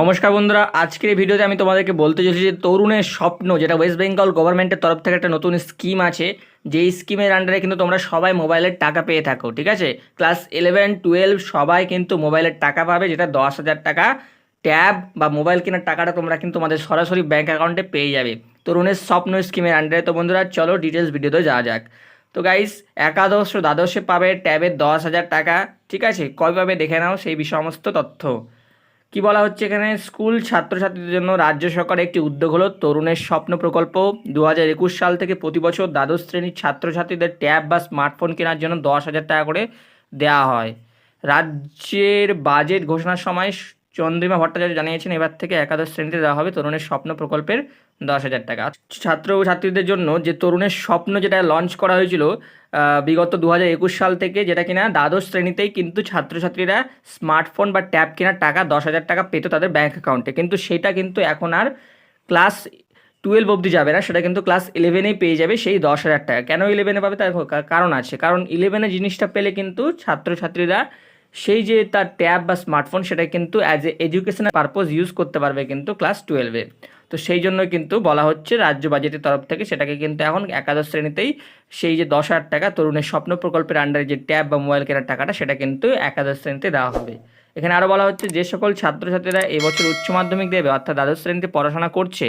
নমস্কার বন্ধুরা, আজকের এই ভিডিওতে আমি তোমাদেরকে বলতে চলেছি যে তরুণের স্বপ্ন, যেটা ওয়েস্ট বেঙ্গল গভর্নমেন্টের তরফ থেকে একটা নতুন স্কিম আছে। যেই স্কিমের আন্ডারে কিন্তু তোমরা সবাই মোবাইলের টাকা পেয়ে থাকো, ঠিক আছে? ক্লাস ইলেভেন টুয়েলভ সবাই কিন্তু মোবাইলের টাকা পাবে, যেটা দশ হাজার টাকা। ট্যাব বা মোবাইল কেনার টাকাটা তোমরা কিন্তু তোমাদের সরাসরি ব্যাঙ্ক অ্যাকাউন্টে পেয়ে যাবে। তরুণের স্বপ্ন স্কিমের আন্ডারে তো বন্ধুরা, চলো ডিটেলস ভিডিওতে যাওয়া যাক। তো গাইস একাদশ ও দ্বাদশে পাবে ট্যাবের দশ হাজার টাকা, ঠিক আছে? কবে পাবে? দেখে নাও সেই সমস্ত তথ্য। কি বলা হচ্ছে এখানে? স্কুল ছাত্রছাত্রীদের জন্য রাজ্য সরকারের একটি উদ্যোগ হলো তরুণের স্বপ্ন প্রকল্প। দু হাজার একুশ সাল থেকে প্রতি বছর দ্বাদশ শ্রেণির ছাত্রছাত্রীদের ট্যাব বা স্মার্টফোন কেনার জন্য দশ হাজার টাকা করে দেওয়া হয়। রাজ্যের বাজেট ঘোষণার সময় চন্দ্রিমা ভট্টাচার্য জানিয়েছেন, এবার থেকে একাদশ শ্রেণীতে দেওয়া হবে তরুণের স্বপ্ন প্রকল্পের দশ হাজার টাকা। ছাত্র ও ছাত্রীদের জন্য যে তরুণের স্বপ্ন যেটা লঞ্চ করা হয়েছিল বিগত দু একুশ সাল থেকে যেটা কিনা দ্বাদশ শ্রেণীতেই কিন্তু ছাত্রছাত্রীরা স্মার্টফোন বা ট্যাব কেনার টাকা দশ হাজার টাকা পেত তাদের ব্যাঙ্ক অ্যাকাউন্টে কিন্তু সেটা কিন্তু এখন আর ক্লাস টুয়েলভ অবধি যাবে না, সেটা কিন্তু ক্লাস ইলেভেনেই পেয়ে যাবে সেই দশ হাজার টাকা। কেন ইলেভেনে পাবে তার কারণ আছে। কারণ ইলেভেনে জিনিসটা পেলে কিন্তু ছাত্রছাত্রীরা সেই যে তার ট্যাব বা স্মার্টফোন সেটা কিন্তু as a educational purpose use করতে পারবে কিন্তু ক্লাস টুয়েলভে তো সেই জন্য কিন্তু বলা হচ্ছে রাজ্য বাজেটের তরফ থেকে সেটাকে কিন্তু এখন একাদশ শ্রেণীতেই সেই যে দশ হাজার টাকা তরুণের স্বপ্ন প্রকল্পের আন্ডারে যে ট্যাব বা মোবাইল কেনার টাকাটা, সেটা কিন্তু একাদশ শ্রেণীতে দেওয়া হবে। এখানে আরও বলা হচ্ছে যে সকল ছাত্রছাত্রীরা এবছর উচ্চ মাধ্যমিক দেবে, অর্থাৎ দ্বাদশ শ্রেণীতে পড়াশোনা করছে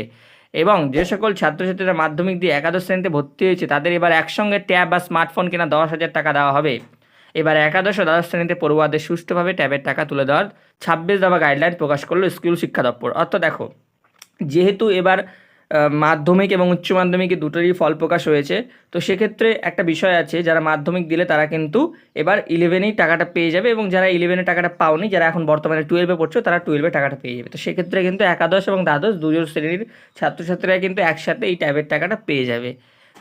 এবং যে সকল ছাত্রছাত্রীরা মাধ্যমিক দিয়ে একাদশ শ্রেণীতে ভর্তি হয়েছে, তাদের এবার একসঙ্গে ট্যাব বা স্মার্টফোন কেনা দশ হাজার টাকা দেওয়া হবে। এবার একাদশ ও দ্বাদশ শ্রেণীতে পড়ুয়াদের সুষ্ঠুভাবে ট্যাবের টাকা তুলে দেওয়ার ছাব্বিশ দফা গাইডলাইন প্রকাশ করল স্কুল শিক্ষা দপ্তর। অর্থাৎ দেখো, যেহেতু এবার মাধ্যমিক এবং উচ্চ মাধ্যমিকে দুটোরই ফল প্রকাশ হয়েছে, তো সেক্ষেত্রে একটা বিষয় আছে, যারা মাধ্যমিক দিলে তারা কিন্তু এবার ইলেভেনেই টাকাটা পেয়ে যাবে এবং যারা ইলেভেনে টাকাটা পাওনি, যারা এখন বর্তমানে টুয়েলভে পড়ছো, তারা টুয়েলভে টাকাটা পেয়ে যাবে। তো সেক্ষেত্রে কিন্তু একাদশ এবং দ্বাদশ দুজন শ্রেণির ছাত্রছাত্রীরা কিন্তু একসাথে এই ট্যাবের টাকাটা পেয়ে যাবে।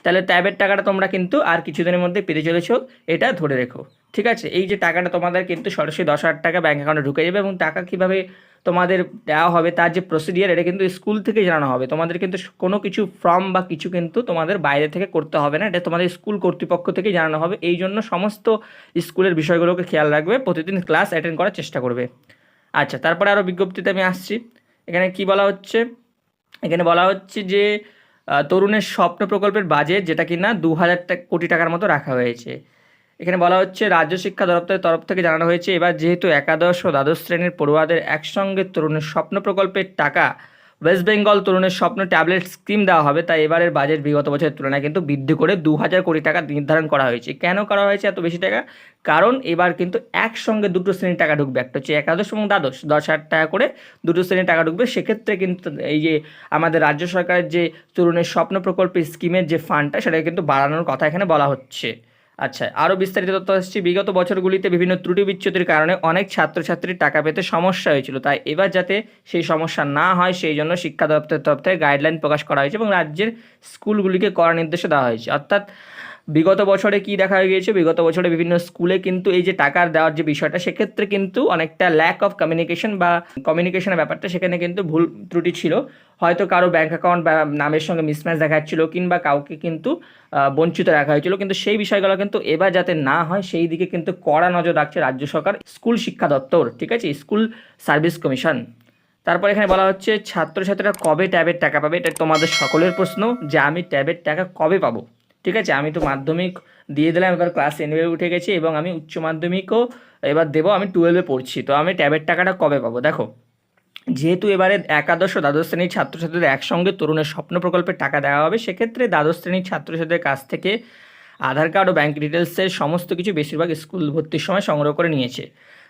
তাহলে ট্যাবের টাকাটা তোমরা কিন্তু আর কিছুদিনের মধ্যে পেতে চলেছো, এটা ধরে রেখো। ঠিক আছে? এই যে টাকাটা তোমাদের কিন্তু সরাসরি দশ হাজার টাকা ব্যাঙ্ক অ্যাকাউন্টে ঢুকে যাবে এবং টাকা কীভাবে তোমাদের দেওয়া হবে, তার যে প্রসিডিয়ার এটা কিন্তু স্কুল থেকে জানানো হবে। তোমাদের কিন্তু কোনো কিছু ফর্ম বা কিছু কিন্তু তোমাদের বাইরে থেকে করতে হবে না, এটা তোমাদের স্কুল কর্তৃপক্ষ থেকে জানানো হবে। এই জন্য সমস্ত স্কুলের বিষয়গুলোকে খেয়াল রাখবে, প্রতিদিন ক্লাস অ্যাটেন্ড করার চেষ্টা করবে। আচ্ছা তারপরে আরও বিজ্ঞপ্তিতে আমি আসছি। এখানে কি বলা হচ্ছে? এখানে বলা হচ্ছে যে তরুণের স্বপ্ন প্রকল্পের বাজেট যেটা কিনা দু হাজার কোটি টাকার মতো রাখা হয়েছে। এখানে বলা হচ্ছে, রাজ্য শিক্ষা দপ্তরের তরফ থেকে জানানো হয়েছে, এবার যেহেতু একাদশ ও দ্বাদশ শ্রেণির পড়ুয়াদের একসঙ্গে তরুণের স্বপ্ন প্রকল্পের টাকা ওয়েস্ট বেঙ্গল তরুণের স্বপ্ন ট্যাবলেট স্কিম দেওয়া হবে, তাই এবারের বাজেট বিগত বছরের তুলনায় কিন্তু বৃদ্ধি করে দু হাজার কোটি টাকা নির্ধারণ করা হয়েছে। কেন করা হয়েছে এত বেশি টাকা? কারণ এবার কিন্তু একসঙ্গে দুটো শ্রেণির টাকা ঢুকবে, একটা হচ্ছে একাদশ এবং দ্বাদশ। দশ হাজার টাকা করে দুটো শ্রেণির টাকা ঢুকবে। সেক্ষেত্রে কিন্তু এই যে আমাদের রাজ্য সরকারের যে তরুণের স্বপ্ন প্রকল্প স্কিমের যে ফান্ডটা সেটাকে কিন্তু বাড়ানোর কথা এখানে বলা হচ্ছে। আচ্ছা আরও বিস্তারিত তথ্য আসছি। বিগত বছরগুলিতে বিভিন্ন ত্রুটি বিচ্যুতির কারণে অনেক ছাত্রছাত্রীর টাকা পেতে সমস্যা হয়েছিল। তাই এবার যাতে সেই সমস্যা না হয়, সেই জন্য শিক্ষা দপ্তর তরফ থেকে গাইডলাইন প্রকাশ করা হয়েছে এবং রাজ্যের স্কুলগুলিকে করা নির্দেশ দেওয়া হয়েছে। অর্থাৎ বিগত বছরে কি দেখা গিয়েছে? বিগত বছরে বিভিন্ন স্কুলে কিন্তু এই যে টাকার দেওয়ার যে বিষয়টা, সেক্ষেত্রে কিন্তু অনেকটা ল্যাক অফ কমিউনিকেশন বা কমিউনিকেশনের ব্যাপারটা সেখানে কিন্তু ভুল ত্রুটি ছিল। হয়তো কারও ব্যাঙ্ক অ্যাকাউন্ট বা নামের সঙ্গে মিসম্যাচ দেখা যাচ্ছিল কিংবা কাউকে কিন্তু বঞ্চিত রাখা হয়েছিল। কিন্তু সেই বিষয়গুলো কিন্তু এবার যাতে না হয়, সেই দিকে কিন্তু কড়া নজর রাখছে রাজ্য সরকার, স্কুল শিক্ষা দপ্তর, ঠিক আছে? School service commission. তারপর এখানে বলা হচ্ছে, ছাত্রছাত্রীরা কবে ট্যাবের টাকা পাবে? এটা তোমাদের সকলের প্রশ্ন যে আমি ট্যাবের টাকা কবে পাবো? ঠিক আছে? আমি তো মাধ্যমিক দিয়ে দিলাম, এবার ক্লাস টেনে উঠে গেছি এবং আমি উচ্চ মাধ্যমিকও এবার দেবো, আমি টুয়েলভে পড়ছি। তো আমি ট্যাবের টাকাটা কবে পাবো? দেখো, যেহেতু এবারে একাদশ ও দ্বাদশ শ্রেণির ছাত্রছাত্রীদের একসঙ্গে তরুণের স্বপ্ন প্রকল্পের টাকা দেওয়া হবে, সেক্ষেত্রে দ্বাদশ শ্রেণির ছাত্রছাত্রীদের কাছ থেকে আধার কার্ড ও ব্যাঙ্ক ডিটেলসের সমস্ত কিছু বেশিরভাগ স্কুল ভর্তির সময় সংগ্রহ করে নিয়েছে।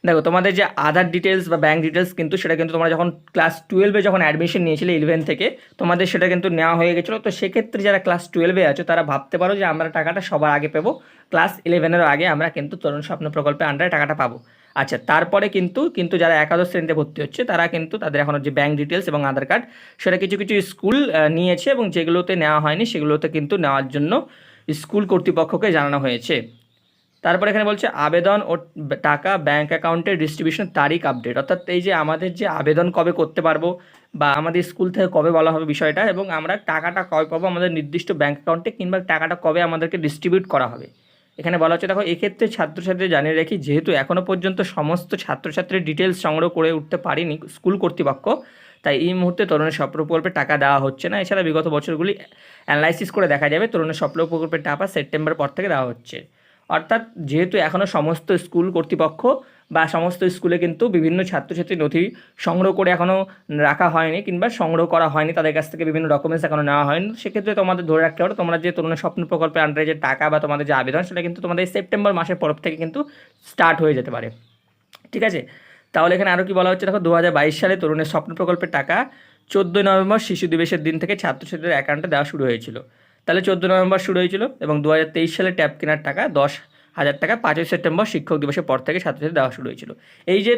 দেখো, তোমাদের যে আধার ডিটেলস বা ব্যাঙ্ক ডিটেলস কিন্তু সেটা কিন্তু তোমরা যখন ক্লাস টুয়েলভে যখন অ্যাডমিশন নিয়েছিলে ইলেভেন থেকে, তোমাদের সেটা কিন্তু নেওয়া হয়ে গেছিল। তো সেক্ষেত্রে যারা ক্লাস টুয়েলভে আছো, তারা ভাবতে পারো যে আমরা টাকাটা সবার আগে পাবো। ক্লাস ইলেভেনের আগে আমরা কিন্তু তরুণ স্বপ্ন প্রকল্পের আন্ডারে টাকাটা পাবো। আচ্ছা তারপরে কিন্তু কিন্তু যারা একাদশ শ্রেণীতে ভর্তি হচ্ছে, তারা কিন্তু তাদের এখনও যে ব্যাঙ্ক ডিটেলস এবং আধার কার্ড সেটা কিছু কিছু স্কুল নিয়েছে এবং যেগুলোতে নেওয়া হয়নি, সেগুলোতে কিন্তু নেওয়ার জন্য স্কুল কর্তৃপক্ষকে জানানো হয়েছে। তারপর এখানে বলছে আবেদন ও টাকা ব্যাঙ্ক অ্যাকাউন্টের ডিস্ট্রিবিউশন তারিখ আপডেট অর্থাৎ এই যে আমাদের যে আবেদন কবে করতে পারব বা আমাদের স্কুল থেকে কবে বলা হবে বিষয়টা এবং আমরা টাকাটা কবে পাবো আমাদের নির্দিষ্ট ব্যাঙ্ক অ্যাকাউন্টে কিংবা টাকাটা কবে আমাদেরকে ডিস্ট্রিবিউট করা হবে। এখানে বলা হচ্ছে, দেখো, এক্ষেত্রে ছাত্রছাত্রী জানিয়ে রাখি, যেহেতু এখনও পর্যন্ত সমস্ত ছাত্রছাত্রীর ডিটেলস সংগ্রহ করে উঠতে পারিনি স্কুল কর্তৃপক্ষ, তাই এই মুহূর্তে তরুণের স্বপ্ন প্রকল্পে টাকা দেওয়া হচ্ছে না। এছাড়া বিগত বছরগুলি অ্যানালাইসিস করে দেখা যাবে, তরুণের স্বপ্ন প্রকল্পের টাকা সেপ্টেম্বর পর থেকে দেওয়া হচ্ছে। অর্থাৎ যেহেতু এখনও সমস্ত স্কুল কর্তৃপক্ষ বা সমস্ত স্কুলে কিন্তু বিভিন্ন ছাত্রছাত্রী নথি সংগ্রহ করে এখনও রাখা হয়নি কিংবা সংগ্রহ করা হয়নি, তাদের কাছ থেকে বিভিন্ন ডকুমেন্টস এখনও নেওয়া হয়নি। সেক্ষেত্রে তোমাদের ধরে রাখতে হবে, তোমরা যে তরুণের স্বপ্ন প্রকল্পের আন্ডারে যে টাকা বা তোমাদের যে আবেদন, সেটা কিন্তু তোমাদের সেপ্টেম্বর মাসের পর থেকে কিন্তু স্টার্ট হয়ে যেতে পারে। ঠিক আছে? তাহলে এখানে আরও কি বলা হচ্ছে? দেখো দু হাজার বাইশ সালে তরুণের স্বপ্ন প্রকল্পের টাকা চোদ্দোই নভেম্বর শিশু দিবসের দিন থেকে ছাত্রছাত্রীদের অ্যাকাউন্টে দেওয়া শুরু হয়েছিল। তাহলে চোদ্দ নভেম্বর শুরু হয়েছিল এবং দু হাজার তেইশ সালে ট্যাব কেনার টাকা দশ হাজার টাকা পাঁচই সেপ্টেম্বর শিক্ষক দিবসের পর থেকে ছাত্রছাত্রী দেওয়া শুরু হয়েছিল। এই যে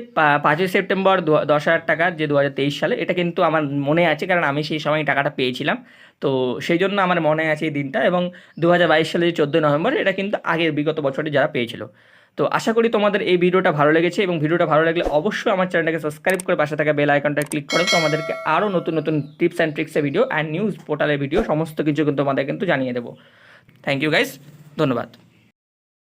পাঁচই সেপ্টেম্বর দশ হাজার টাকা যে দু হাজার তেইশ সালে, এটা কিন্তু আমার মনে আছে কারণ আমি সেই সময় টাকাটা পেয়েছিলাম। তো সেই জন্য আমার মনে আছে এই দিনটা এবং দু হাজার বাইশ সালে যে চোদ্দোই নভেম্বর, এটা কিন্তু আগের বিগত বছরে যারা পেয়েছিল। তো আশা করি তোমাদের এই ভিডিওটা ভালো লেগেছে এবং ভিডিওটা ভালো লাগলে অবশ্যই আমার চ্যানেলটাকে সাবস্ক্রাইব করে পাশে থাকা বেল আইকনটা ক্লিক করো তো আমাদেরকে আরও নতুন নতুন টিপস অ্যান্ড ট্রিক্সের ভিডিও অ্যান্ড নিউজ পোর্টালের ভিডিও সমস্ত কিছু কিন্তু তোমাদের কিন্তু জানিয়ে দেবো। থ্যাংক ইউ গাইস ধন্যবাদ।